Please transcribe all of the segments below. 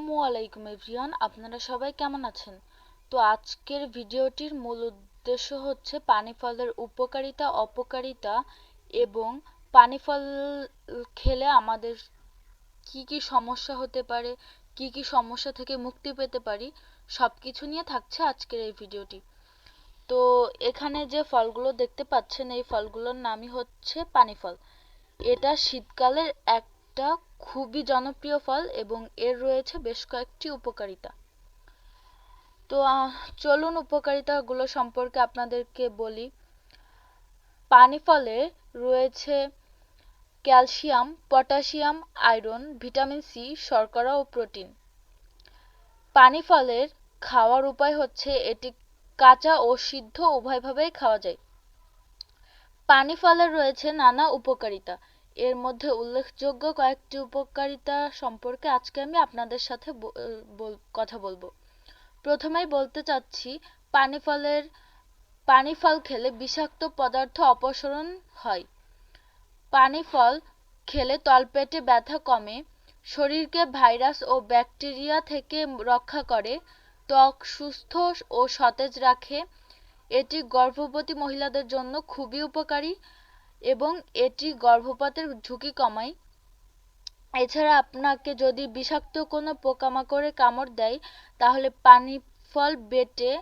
আসসালামু আলাইকুম এভরিওয়ান, আপনারা সবাই কেমন আছেন? তো আজকের ভিডিওটির মূল উদ্দেশ্য হচ্ছে পানি ফলের উপকারিতা, অপকারিতা এবং পানি ফল খেলে আমাদের কি কি সমস্যা হতে পারে, কি কি সমস্যা থেকে মুক্তি পেতে পারি সব কিছু নিয়ে থাকছে আজকের এই ভিডিওটি। তো এখানে যে ফলগুলো দেখতে পাচ্ছেন, এই ফলগুলোর নামই হচ্ছে পানি ফল। এটা শীতকালের একটা খুবই জনপ্রিয় ফল এবং এর রয়েছে বেশ কয়েকটি উপকারিতা। তো চলুন উপকারিতাগুলো সম্পর্কে আপনাদেরকে বলি। পানি ফলে রয়েছে calcium, potassium, iron, vitamin C, শর্করা ও প্রোটিন। পানি ফলের খাওয়ার উপায় হচ্ছে এটি কাঁচা ও সিদ্ধ উভয়ভাবেই খাওয়া যায়। পানি ফলের রয়েছে নানা উপকারিতা এর মধ্যে উল্লেখযোগ্য কয়েকটি উপকারিতা সম্পর্কে আজকে আমি আপনাদের সাথে কথা বলব। প্রথমেই বলতে চাচ্ছি, পানি ফলের, পানি ফল খেলে বিষাক্ত পদার্থ অপসারণ হয়। পানি ফল খেলে তলপেটে ব্যথা কমে, শরীরকে ভাইরাস ও ব্যাকটেরিয়া থেকে রক্ষা করে, ত্বক সুস্থ ও সতেজ রাখে। এটি গর্ভবতী মহিলাদের জন্য খুবই উপকারী। এবং এটি গর্ভপাতের ঝুঁকি কমায়। এছাড়া আপনাকে যদি বিষাক্ত কোনো পোকামাকড়ে কামড় দেয়, তাহলে পানি ফল বেটে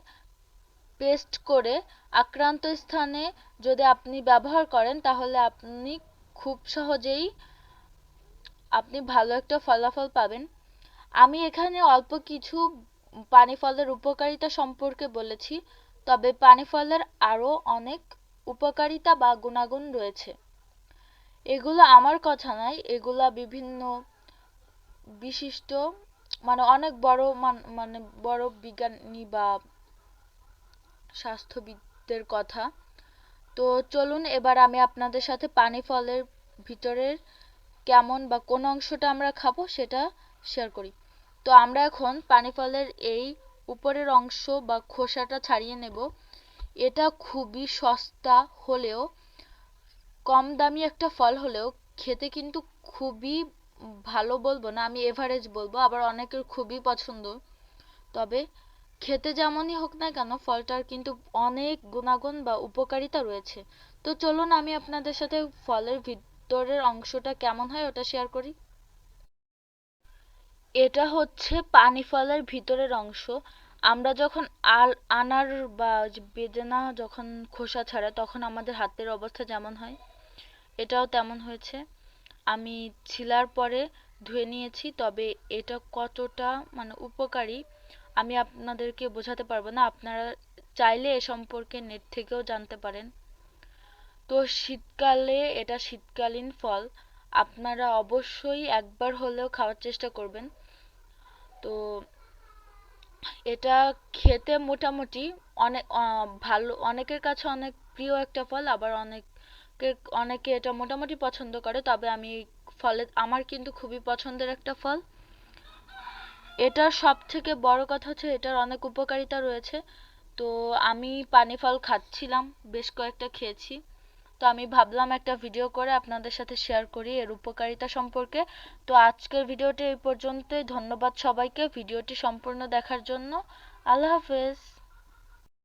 পেস্ট করে আক্রান্ত স্থানে যদি আপনি ব্যবহার করেন, তাহলে আপনি খুব সহজেই আপনি ভালো একটা ফলাফল পাবেন। আমি এখানে অল্প কিছু পানি ফলের উপকারিতা সম্পর্কে বলেছি, তবে পানি ফলের আরও অনেক উপকারিতা বা গুণাগুণ রয়েছে। এগুলো আমার কথা নয় এগুলা বিভিন্ন বিশিষ্ট মানে অনেক বড় মানে বড় বিজ্ঞানী বা স্বাস্থ্যবিদদের কথা। তো চলুন এবার আমি আপনাদের সাথে পানি ফলের ভিতরের কেমন বা কোন অংশটা আমরা খাব সেটা শেয়ার করি। তো আমরা এখন পানি ফলের এই উপরের অংশ বা খোসাটা ছাড়িয়ে নেব। এটা খুবই সস্তা হলেও, কম দামি একটা ফল হলেও খেতে কিন্তু খুবই ভালো বলব না, আমি এভারেজ বলব, আবার অনেকের খুবই পছন্দ। তবে খেতে যেমনই হোক না কেন, ফলটার কিন্তু অনেক গুণাগুণ বা উপকারিতা রয়েছে। তো চলুন আমি আপনাদের সাথে ফলের ভিতরের অংশটা কেমন হয় ওটা শেয়ার করি। এটা হচ্ছে পানি ফলের ভিতরের অংশ। আমরা যখন আল, আনার বা বেদেনা যখন খোসা ছাড়া, তখন আমাদের হাতের অবস্থা যেমন হয়, এটাও তেমন হয়েছে। আমি ছিলার পরে ধুয়ে নিয়েছি, তবে এটা কতটা মানে উপকারী, আমি আপনাদেরকে বোঝাতে পারব না। আপনারা চাইলে এ সম্পর্কে নেট থেকেও জানতে পারেন। তো শীতকালে এটা শীতকালীন ফল, আপনারা অবশ্যই একবার হলেও খাওয়ার চেষ্টা করবেন। তো এটা খেতে মোটামুটি অনেক ভালো, অনেকের কাছে অনেক প্রিয় একটা ফল, আবার অনেকে অনেকে এটা মোটামুটি পছন্দ করে, তবে আমি ফলে, আমার কিন্তু খুবই পছন্দের একটা ফল। এটার সব থেকে বড় কথা হচ্ছে এটার অনেক উপকারিতা রয়েছে। তো আমি পানি ফল খাচ্ছিলাম, বেশ কয়েকটা খেয়েছি। তো আমি ভাবলাম একটা ভিডিও করে আপনাদের সাথে শেয়ার করি এর উপকারিতা সম্পর্কে। তো আজকের ভিডিওটি এই পর্যন্তই। ধন্যবাদ সবাইকে। ভিডিওটি সম্পূর্ণ দেখার জন্য। আল্লাহ হাফেজ।